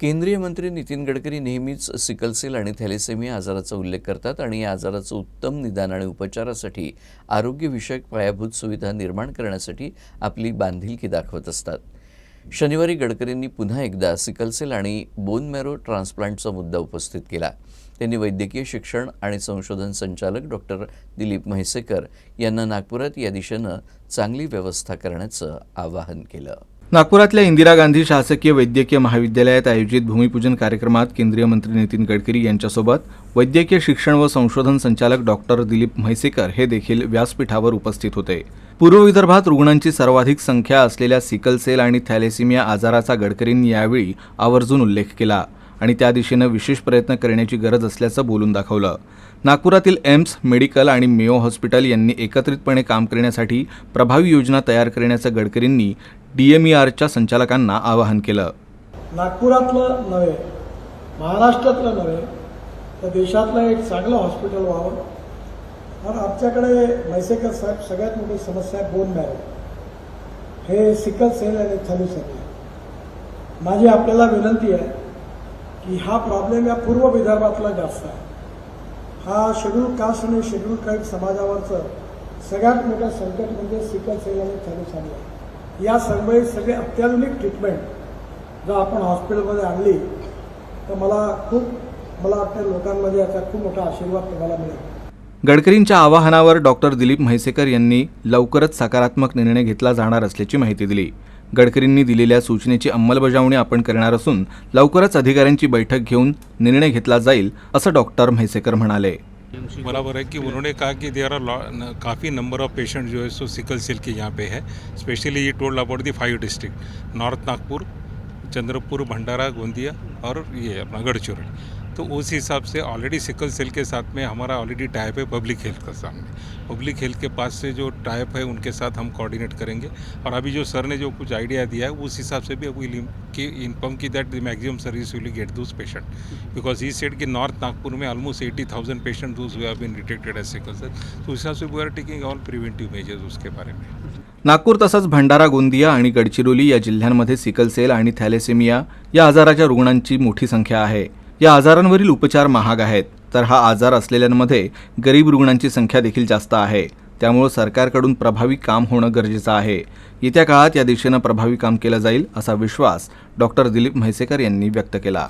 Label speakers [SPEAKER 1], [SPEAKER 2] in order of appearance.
[SPEAKER 1] केंद्रीय मंत्री नितीन गडकरी नेहमीच सिकलसेल आणि थॅलेसेमिया आजाराचा उल्लेख करतात आणि या आजाराचं उत्तम निदान आणि उपचारासाठी आरोग्यविषयक पायाभूत सुविधा निर्माण करण्यासाठी आपली बांधिलकी दाखवत असतात. शनिवारी गडकरींनी पुन्हा एकदा सिकलसेल आणि बोन मॅरो ट्रान्सप्लांटचा मुद्दा उपस्थित केला. त्यांनी वैद्यकीय शिक्षण आणि संशोधन संचालक डॉक्टर दिलीप म्हैसेकर यांना नागपुरात या दिशेनं चांगली व्यवस्था करण्याचं आवाहन केलं.
[SPEAKER 2] नागपुरातल्या इंदिरा गांधी शासकीय वैद्यकीय महाविद्यालयात आयोजित भूमिपूजन कार्यक्रमात केंद्रीय मंत्री नितीन गडकरी यांच्यासोबत वैद्यकीय शिक्षण व संशोधन संचालक डॉक्टर दिलीप म्हैसेकर हे देखील व्यासपीठावर उपस्थित होते. पूर्व विदर्भात रुग्णांची सर्वाधिक संख्या असलेल्या सिकल सेल आणि थॅलेसिमिया आजाराचा गडकरींनी यावेळी आवर्जून उल्लेख केला आणि त्या दिशेनं विशेष प्रयत्न करण्याची गरज असल्याचं बोलून दाखवलं. नागपुरातील एम्स मेडिकल आणि मेयो हॉस्पिटल यांनी एकत्रितपणे काम करण्यासाठी प्रभावी योजना तयार करण्याचं गडकरींनी डीएमईआरच्या संचालकांना आवाहन केलं.
[SPEAKER 3] नागपुरातलं नव्हे महाराष्ट्रातलं नव्हे तर देशातलं एक चांगलं हॉस्पिटल व्हावं. कारण आमच्याकडे म्हैसेकर साहेब सगळ्यात मोठी समस्या आहे बोन मॅरो हे सिकल सेल आणि थॅलिसेमिया माझी आपल्याला विनंती आहे की हा प्रॉब्लेम या पूर्व विदर्भातला जास्त आहे. हा शेड्यूल कास्ट आणि शेड्यूल ट्राईब समाजावरचं सगळ्यात मोठं संकट म्हणजे सिकल सेल आणि थॅलिसेमिया या सर्व सगळे अत्याधुनिक ट्रीटमेंट जर आपण हॉस्पिटलमध्ये आणली तर मला खूप मला वाटतं लोकांमध्ये याचा खूप मोठा आशीर्वाद तुम्हाला मिळेल.
[SPEAKER 2] गडकरींच्या आवाहनावर डॉक्टर दिलीप म्हैसेकर यांनी लवकरच सकारात्मक निर्णय घेतला जाणार असल्याची माहिती दिली. गडकरींनी दिलेल्या सूचनेची अंमलबजावणी आपण करणार असून लवकरच अधिकाऱ्यांची बैठक घेऊन निर्णय घेतला जाईल असं डॉक्टर म्हैसेकर म्हणाले.
[SPEAKER 4] बराबर है कि उन्होंने कहा कि देर आर काफ़ी नंबर ऑफ पेशेंट जो है सो सिकल सेल के यहाँ पे है। स्पेशली ये told about the five district north Nagpur Chandrapur Bhandara Gondia और ये अपना गढ़चिरौली तो उस हिसाब से ऑलरेडी सिकल सेल के साथ में हमारा ऑलरेडी टाइप है पब्लिक हेल्थ का सामने। पब्लिक हेल्थ के पास से जो टाइप है उनके साथ हम कोऑर्डिनेट करेंगे। और अभी जो सर ने जो कुछ आइडिया दिया है उस हिसाब से भी विल कि की that the maximum service will get those patient because he said कि नॉर्थ नागपुर में almost eighty thousand patient those have been detected as sickle cell तो उस हिसाब से we are taking all preventive measures उसके बारे में।
[SPEAKER 2] नागपूर तसंच भंडारा गोंदिया आणि गडचिरोली या जिल्ह्यांमध्ये सिकल सेल आणि थॅलेसेमिया या आजाराच्या रुग्णांची मोठी संख्या आहे. या आजारांवरील उपचार महाग आहेत तर हा आजार असलेल्यांमध्ये गरीब रुग्णांची संख्या देखील जास्त आहे. त्यामुळं सरकारकडून प्रभावी काम होणं गरजेचं आहे. येत्या काळात या दिशेनं प्रभावी काम केलं जाईल असा विश्वास डॉक्टर दिलीप म्हैसेकर यांनी व्यक्त केला.